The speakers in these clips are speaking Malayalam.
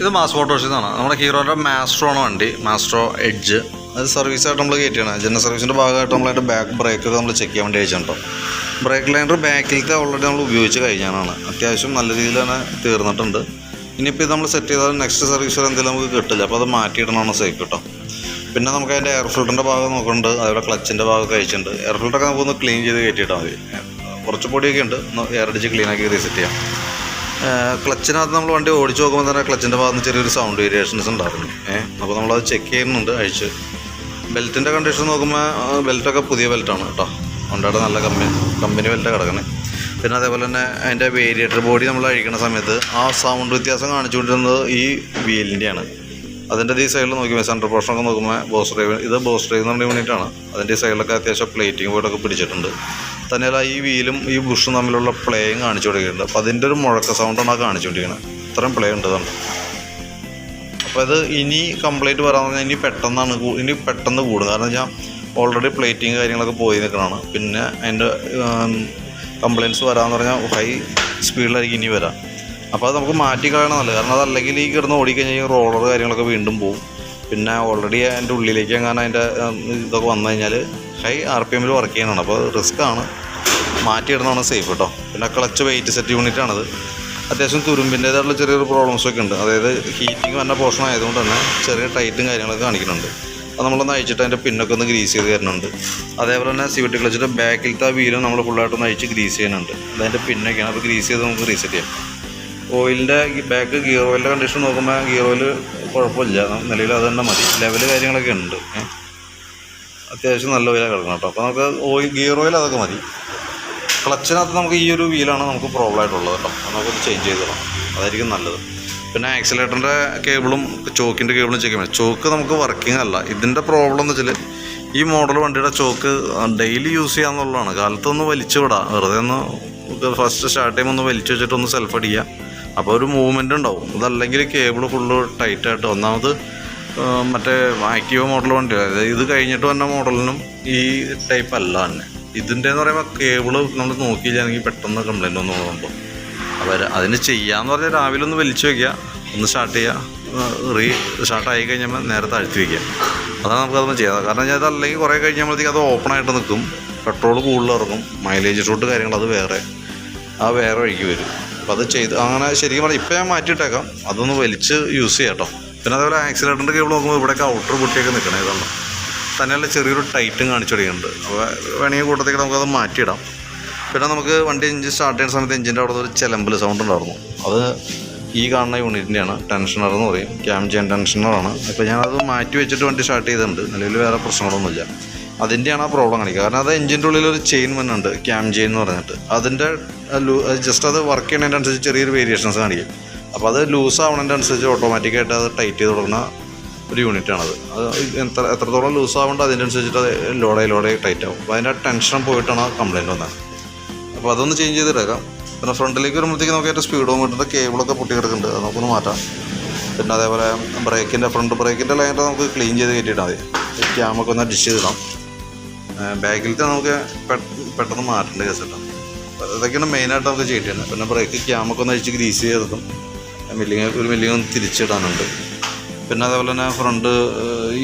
ഇത് മാസ് മോട്ടോഴ്സിന്നാണ് നമ്മുടെ ഹീറോയുടെ മാസ്ട്രോ ആണ് വണ്ടി. മാസ്ട്രോ എഡ്ജ് അത് സർവീസായിട്ട് നമ്മൾ കയറ്റിയാണ്. ജനറൽ സർവീസിന്റെ ഭാഗമായിട്ട് നമ്മൾ അതിന്റെ ബാക്ക് ബ്രേക്കൊക്കെ നമ്മൾ ചെക്ക് ചെയ്യാൻ വേണ്ടി അയച്ചിട്ടുണ്ടോ ബ്രേക്ക് ലൈനർ ബാക്കിലത്തെ ഓൾറെഡി നമ്മൾ ഉപയോഗിച്ച് കഴിഞ്ഞാണ് അത്യാവശ്യം നല്ല രീതിയിൽ തന്നെ തീർന്നിട്ടുണ്ട്. ഇനിയിപ്പോൾ ഇത് നമ്മൾ സെറ്റ് ചെയ്താൽ നെക്സ്റ്റ് സർവീസ് എന്തെങ്കിലും നമുക്ക് കിട്ടില്ല. അപ്പോൾ അത് മാറ്റിയിടണമെന്ന് സേഫ് കേട്ടോ പിന്നെ നമുക്ക് അതിന്റെ എയർ ഫിൽറ്ററിന്റെ ഭാഗം നോക്കുന്നുണ്ട്. അതുപോലെ ക്ലച്ചിന്റെ ഭാഗം കഴിച്ചിട്ടുണ്ട് എയർ ഫിൽറ്ററൊക്കെ നമുക്കൊന്ന് ക്ലീൻ ചെയ്ത് കയറ്റിയിട്ടാൽ മതി. കുറച്ച് പൊടിയൊക്കെ ഉണ്ട്. എയർ അടിച്ച് ക്ലീനാക്കി റീസെറ്റ് ചെയ്യാം. ക്ലച്ചിനകത്ത് നമ്മൾ വണ്ടി ഓടിച്ച് നോക്കുമ്പോൾ തന്നെ ക്ലച്ചിന്റെ ഭാഗത്ത് ചെറിയൊരു സൗണ്ട് വേരിയേഷൻസ് ഉണ്ടായിരുന്നു ഏഹ് അപ്പോൾ നമ്മളത് ചെക്ക് ചെയ്യുന്നുണ്ട് അഴിച്ച്. ബെൽറ്റിന്റെ കണ്ടീഷൻ നോക്കുമ്പോൾ ബെൽറ്റൊക്കെ പുതിയ ബെൽറ്റാണ് കേട്ടോ. ഹോണ്ടയുടെ നല്ല കമ്പനി കമ്പനി ബെൽറ്റ് കിടക്കുന്നത് പിന്നെ അതേപോലെ തന്നെ അതിന്റെ വേരിയേറ്റർ ബോഡി നമ്മൾ അഴിക്കുന്ന സമയത്ത് ആ സൗണ്ട് വ്യത്യാസം കാണിച്ചുകൊണ്ടിരുന്നത് ഈ വീലിന്റെയാണ് അതിന്റെ ഈ സൈഡിൽ നോക്കുമ്പോൾ സെൻട്രൽ പോർഷനൊക്കെ നോക്കുമ്പോൾ ബോസ് ഡ്രൈവ് ഇത് ബോസ് ഡ്രൈവ് എന്ന് പറഞ്ഞ യൂണിറ്റാണ് അതിന്റെ ഈ സൈഡിലൊക്കെ അത്യാവശ്യം പ്ലേറ്റിംഗ് ബോർഡൊക്കെ പിടിച്ചിട്ടുണ്ട്. തന്നെയല്ല ഈ വീലും ഈ ബുഷും തമ്മിലുള്ള പ്ലേയും കാണിച്ചു കൊടുക്കുന്നുണ്ട്. അപ്പോൾ അതിന്റെ ഒരു മുഴക്ക സൗണ്ടാണ് ആ കാണിച്ചുകൊണ്ടിരിക്കുന്നത് ഇത്രയും പ്ലേ ഉണ്ട് തന്നെ അപ്പോൾ ഇത് ഇനി കംപ്ലൈന്റ് പറയാൻ ഇനി പെട്ടെന്നാണ് ഇനി പെട്ടെന്ന് കൂടും കാരണം വെച്ചാൽ ഓൾറെഡി പ്ലേറ്റിങ് കാര്യങ്ങളൊക്കെ പോയി നിൽക്കണതാണ്. പിന്നെ അതിന്റെ കംപ്ലയിൻസ് വരാമെന്ന് പറഞ്ഞാൽ ഹൈ സ്പീഡിലായിരിക്കും ഇനി വരാം. അപ്പോൾ അത് നമുക്ക് മാറ്റി കളയണം നല്ലത്. കാരണം അതല്ലെങ്കിൽ ഈ കിടന്ന് ഓടിക്കഴിഞ്ഞാൽ റോളർ കാര്യങ്ങളൊക്കെ വീണ്ടും പോവും. പിന്നെ ഓൾറെഡി അതിന്റെ ഉള്ളിലേക്ക് എങ്ങാനും അതിന്റെ ഇതൊക്കെ വന്നു കഴിഞ്ഞാൽ ഹൈ ആർ പി എമ്മിൽ വർക്ക് ചെയ്യുന്നതാണ്. അപ്പോൾ റിസ്ക് ആണ്. മാറ്റിയിടുന്നതാണ് സേഫ് കേട്ടോ പിന്നെ ക്ലച്ച് വെയിറ്റ് സെറ്റ് യൂണിറ്റ് ആണത്. അത്യാവശ്യം തുരുമ്പിന്റേതായിട്ടുള്ള ചെറിയൊരു പ്രോബ്ലംസ് ഒക്കെ ഉണ്ട്. അതായത് ഹീറ്റിംഗ് വന്ന പോർഷൻ ആയതുകൊണ്ട് തന്നെ ചെറിയ ടൈറ്റും കാര്യങ്ങളൊക്കെ കാണിക്കുന്നുണ്ട്. അത് നമ്മളൊന്ന് അയച്ചിട്ട് അതിന്റെ പിന്നൊക്കെ ഒന്ന് ഗ്രീസ് ചെയ്ത് തരുന്നുണ്ട്. അതേപോലെ തന്നെ സിവിറ്റി ക്ലച്ചിന്റെ ബാക്കിലത്തെ വീലും നമ്മൾ ഫുള്ളായിട്ടൊന്ന് അയച്ച് ഗ്രീസ് ചെയ്യുന്നുണ്ട്. അതിന്റെ പിന്നൊക്കെയാണ്. അപ്പോൾ ഗ്രീസ് ചെയ്ത് നമുക്ക് റീസെറ്റ് ചെയ്യാം. ഓയിലിന്റെ ബാക്ക് ഗിയർ ഓയിലിന്റെ കണ്ടീഷൻ നോക്കുമ്പോൾ ഗിയർ ഓയിൽ കുഴപ്പമില്ല. നിലയിൽ അത് തന്നെ മതി. ലെവൽ കാര്യങ്ങളൊക്കെ ഉണ്ട്. അത്യാവശ്യം നല്ല ഓയിലാണ് കിടക്കണം കേട്ടോ. അപ്പോൾ നമുക്ക് ഓയിൽ ഗിയർ ഓയിൽ അതൊക്കെ മതി. ക്ലച്ചിനകത്ത് നമുക്ക് ഈ ഒരു വീലാണ് നമുക്ക് പ്രോബ്ലം ആയിട്ടുള്ളത് കേട്ടോ. നമുക്ക് നമുക്കൊന്ന് ചേഞ്ച് ചെയ്തിടാം അതായിരിക്കും നല്ലത്. പിന്നെ ആക്സിലേറ്ററിന്റെ കേബിളും ചോക്കിന്റെ കേബിളും ചെക്ക് ചെയ്യണം ചോക്ക് നമുക്ക് വർക്കിംഗ് അല്ല. ഇതിന്റെ പ്രോബ്ലം എന്ന് വെച്ചാൽ ഈ മോഡൽ വണ്ടിയുടെ ചോക്ക് ഡെയിലി യൂസ് ചെയ്യാന്നുള്ളതാണ് കാലത്തൊന്ന് വലിച്ചു വിടാം. വെറുതെ ഒന്ന് ഫസ്റ്റ് സ്റ്റാർട്ട് ചെയ്യുമ്പോൾ ഒന്ന് വലിച്ചു വെച്ചിട്ട് ഒന്ന് സെൽഫ് അടിക്കുക. അപ്പോൾ ഒരു മൂവ്മെന്റ് ഉണ്ടാവും. അതല്ലെങ്കിൽ കേബിൾ ഫുള്ള് ടൈറ്റായിട്ട് ഒന്നാമത് മറ്റേ ആക്റ്റീവ് മോഡൽ വണ്ടി. അതായത് ഇത് കഴിഞ്ഞിട്ട് വന്ന മോഡലിനും ഈ ടൈപ്പ് അല്ല തന്നെ. ഇതിന്റെ എന്ന് പറയുമ്പോൾ കേബിൾ നമ്മൾ നോക്കിയില്ലാണെങ്കിൽ പെട്ടെന്ന് കംപ്ലയിന്റ് ഒന്നും പോകുമ്പോൾ അപ്പോൾ അതിന് ചെയ്യാമെന്ന് പറഞ്ഞാൽ രാവിലെ ഒന്ന് വലിച്ചു വയ്ക്കുക ഒന്ന് സ്റ്റാർട്ട് ചെയ്യുക റീ സ്റ്റാർട്ട് ആയി കഴിഞ്ഞാൽ നേരെ താഴ്ത്തി വയ്ക്കുക അതാണ് നമുക്ക് അതൊന്നും ചെയ്യാം. കാരണം ഞാൻ അതല്ലെങ്കിൽ കുറേ കഴിഞ്ഞപ്പോഴത്തേക്ക് അത് ഓപ്പൺ ആയിട്ട് നിൽക്കും പെട്രോൾ കൂടുതൽ ഇറങ്ങും. മൈലേജ് ഷൂട്ട് കാര്യങ്ങൾ അത് വേറെ. ആ വേറെ വഴിക്ക് വരും. അപ്പോൾ അത് ചെയ്ത് അങ്ങനെ ശരിക്കും പറഞ്ഞാൽ ഇപ്പോൾ ഞാൻ മാറ്റിയിട്ടേക്കാം. അതൊന്ന് വലിച്ച് യൂസ് ചെയ്യാം കേട്ടോ പിന്നെ അതേപോലെ ആക്സിലേറ്ററിന്റെ കേബിൾ നോക്കുമ്പോൾ ഇവിടെയൊക്കെ ഔട്ടർ പൊട്ടിയൊക്കെ നിൽക്കണേ ഇതാണ്. തന്നെയല്ല ചെറിയൊരു ടൈറ്റും കാണിച്ചു തുടങ്ങിയിട്ടുണ്ട് അപ്പോൾ വേണമെങ്കിൽ കൂട്ടത്തേക്ക് നമുക്കത് മാറ്റിയിടാം. പിന്നെ നമുക്ക് വണ്ടി എഞ്ചിൻ സ്റ്റാർട്ട് ചെയ്യുന്ന സമയത്ത് എഞ്ചിന്റെ അവിടെ ഒരു ചിലമ്പൽ സൗണ്ട് ഉണ്ടായിരുന്നു. അത് ഈ കാണുന്ന യൂണിറ്റിന്റെയാണ് ടെൻഷനർ എന്ന് പറയും. ക്യാം ചെയ്യാൻ ടെൻഷനറാണ് അപ്പോൾ ഞാനത് മാറ്റി വെച്ചിട്ട് വണ്ടി സ്റ്റാർട്ട് ചെയ്തിട്ടുണ്ട്. നിലവിൽ വേറെ പ്രശ്നങ്ങളൊന്നുമില്ല. അതിന്റെയാണ് ആ പ്രോബ്ലം കാണിക്കുക. കാരണം അത് എഞ്ചിന്റെ ഉള്ളിൽ ഒരു ചെയിൻ വന്നുണ്ട് ക്യാം ചെയിൻ എന്ന് പറഞ്ഞിട്ട്. അതിന്റെ ജസ്റ്റ് അത് വർക്ക് ചെയ്യുന്നതിനനുസരിച്ച് ചെറിയൊരു വേരിയേഷൻസ് കാണിക്കും. അപ്പോൾ അത് ലൂസ് അനുസരിച്ച് ഓട്ടോമാറ്റിക്കായിട്ട് അത് ടൈറ്റ് ചെയ്ത് തുടങ്ങുന്ന ഒരു യൂണിറ്റാണത് അത് എത്ര എത്രത്തോളം ലൂസ് അതിന്റെ അനുസരിച്ചിട്ട് അത് ലോഡായി ലോഡായി ടൈറ്റ് ആവും. അപ്പോൾ അതിന്റെ ടെൻഷൻ പോയിട്ടാണ് ആ കംപ്ലയിന്റ് വന്നത്. അപ്പോൾ അതൊന്ന് ചേഞ്ച് ചെയ്തിട്ടേക്കാം പിന്നെ ഫ്രണ്ടിലേക്ക് വരുമ്പോഴത്തേക്ക് നമുക്ക് അതിന്റെ സ്പീഡോമീറ്ററിന്റെ കേബിളൊക്കെ പൊട്ടി കിടക്കുന്നുണ്ട്. നമുക്കൊന്ന് മാറ്റാം. പിന്നെ അതേപോലെ ബ്രേക്കിന്റെ ഫ്രണ്ട് ബ്രേക്കിന്റെ ലൈനർ നമുക്ക് ക്ലീൻ ചെയ്ത് കയറ്റിയിട്ടാൽ മതി. ക്യാമൊക്കെ ഒന്ന് അഡ്ജസ്റ്റ് ചെയ്തിടാം ബാക്കിലത്തെ നമുക്ക് പെട്ടെന്ന് മാറ്റേണ്ട കേസ് കിട്ടാം അതൊക്കെയാണ് മെയിനായിട്ട് നമുക്ക് ചെയ്യേണ്ടത് പിന്നെ ബ്രേക്ക് ക്യാമൊക്കെ ഒന്ന് അഴിച്ച് ഗ്രീസ് ചെയ്തെടുക്കും മില്ലിങ് ഒരു മില്ലിങ് തിരിച്ചിടാനുണ്ട്. പിന്നെ അതേപോലെ തന്നെ ഫ്രണ്ട്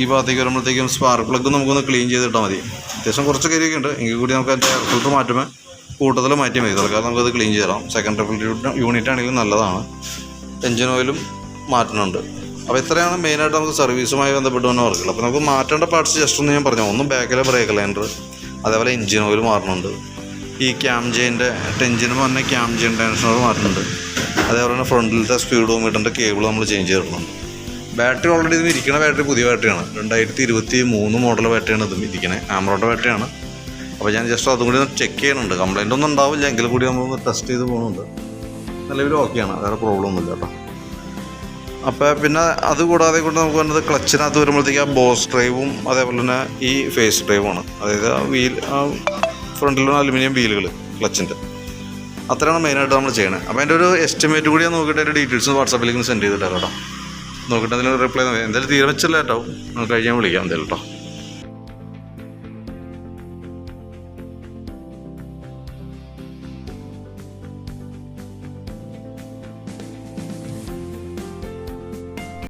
ഈ ഭാഗത്തേക്ക് വരുമ്പോഴത്തേക്കും സ്പാർക്ക് പ്ലഗ് നമുക്കൊന്ന് ക്ലീൻ ചെയ്തിട്ടാൽ മതി. അത്യാവശ്യം കുറച്ച് കാര്യമൊക്കെ ഉണ്ട്. എങ്കിൽ കൂടി നമുക്ക് അതിന്റെ എയർ ഫിൽറ്റർ മാറ്റുമ്പോൾ കൂട്ടത്തിൽ മാറ്റി മതി. തൽക്കാലം നമുക്കത് ക്ലീൻ ചെയ്ത് സെക്കൻഡ് ഫിൽറ്റർ യൂണിറ്റ് ആണെങ്കിലും നല്ലതാണ്. എഞ്ചിൻ ഓയിലും മാറ്റുന്നുണ്ട്. അപ്പോൾ ഇത്രയാണ് മെയിനായിട്ട് നമുക്ക് സർവീസുമായി ബന്ധപ്പെട്ട് വന്ന വർക്കുകൾ അപ്പോൾ നമുക്ക് മാറ്റേണ്ട പാർട്സ് ജസ്റ്റ് ഒന്ന് ഞാൻ പറഞ്ഞു ഒന്ന് ബാക്കിലെ ബ്രേക്ക് ലൈനർ അതേപോലെ എഞ്ചിൻ ഓയിൽ മാറുന്നുണ്ട്. ഈ ക്യാം ജെയിന്റെ ടെഞ്ചിന് തന്നെ ക്യാം ജെയിൻ ടെൻഷനർ മാറ്റുന്നുണ്ട്. അതേപോലെ തന്നെ ഫ്രണ്ടിലത്തെ സ്പീഡോമീറ്ററിന്റെ കേബിൾ നമ്മൾ ചേഞ്ച് ചെയ്തിട്ടുണ്ട് ബാറ്ററി ഓൾറെഡി ഇതിന് ഇരിക്കുന്ന ബാറ്ററി പുതിയ ബാറ്ററിയാണ് രണ്ടായിരത്തി ഇരുപത്തി മൂന്ന് മോഡൽ ബാറ്ററിയാണ് ഇത് ഇരിക്കുന്നത് ആമറോട്ട ബാറ്ററിയാണ് അപ്പോൾ ഞാൻ ജസ്റ്റ് അതും കൂടി ചെക്ക് ചെയ്യുന്നുണ്ട്. കംപ്ലൈന്റ് ഒന്നും ഉണ്ടാവില്ല. എങ്കിൽ കൂടി നമ്മൾ ടെസ്റ്റ് ചെയ്ത് പോകുന്നുണ്ട് നിലവിൽ ഓക്കെയാണ് വേറെ പ്രോബ്ലം ഒന്നുമില്ല കേട്ടോ. അപ്പോൾ പിന്നെ അത് കൂടാതെ കൊണ്ട് നമുക്ക് വന്നത് ക്ലച്ചിനകത്ത് വരുമ്പോഴത്തേക്ക് ആ ബോസ് ഡ്രൈവും അതേപോലെ തന്നെ ഈ ഫേസ് ഡ്രൈവുമാണ് അതായത് ആ വീൽ ആ ഫ്രണ്ടിലുള്ള അലുമിനിയം വീലുകൾ ക്ലച്ചിന്റെ അത്രയാണ് മെയിനായിട്ട് നമ്മൾ ചെയ്യണത് അപ്പോൾ അതിന്റെ ഒരു എസ്റ്റിമേറ്റ് കൂടി ഞാൻ നോക്കിയിട്ട് അതിന്റെ ഡീറ്റെയിൽസ് വാട്സാപ്പിലേക്ക് സെൻഡ് ചെയ്തിട്ടാണ് കേട്ടോ നോക്കിയിട്ട് എന്തെങ്കിലും റിപ്ലൈ എന്തായാലും തീരുമാനിച്ചില്ല കേട്ടോ നമുക്ക് കഴിഞ്ഞാൽ വിളിക്കാം എന്തായാലും കേട്ടോ